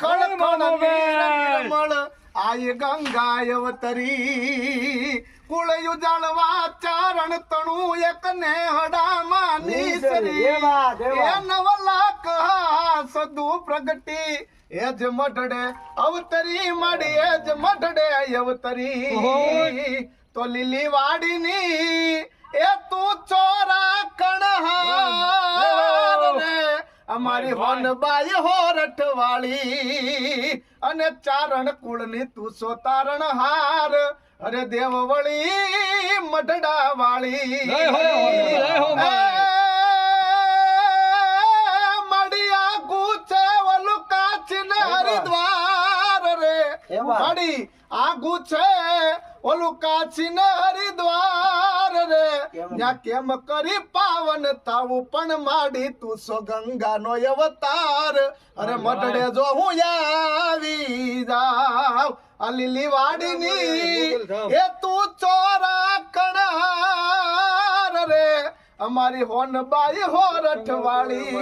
ખળ ખળ માનવભાઈ. આય ગંગા અવતરી કુળયુ જાળવા ચારણ તણુ એક ને હડામાં નીસરી. એ નવલાક સદુ પ્રગટી એ જ મઢડે અવતરી માડી એ જ મઢડે અવતરી તો લીલી વાડીની એ અમારી. હોનબાઈ હોરઠ વાળી અને ચારણ કુળની તું સો તારણ હાર અરે દેવ વળી મઢડા વાળી મડિયા ગુચે ઓલું કાચીને હરિદ્વાર રે. મડી આગુ છે ઓલું કાચીને હરિદ્વાર? ત્યાં કેમ કરી પાવન તાવું પણ માડી તું સો ગંગાનો અવતાર અરે મટડે જો હું આવી જાવ આ લીલી વાડીની એ તું ચોરા કણાર રે અમારી હોનબાઈ હોરઠ વાળી.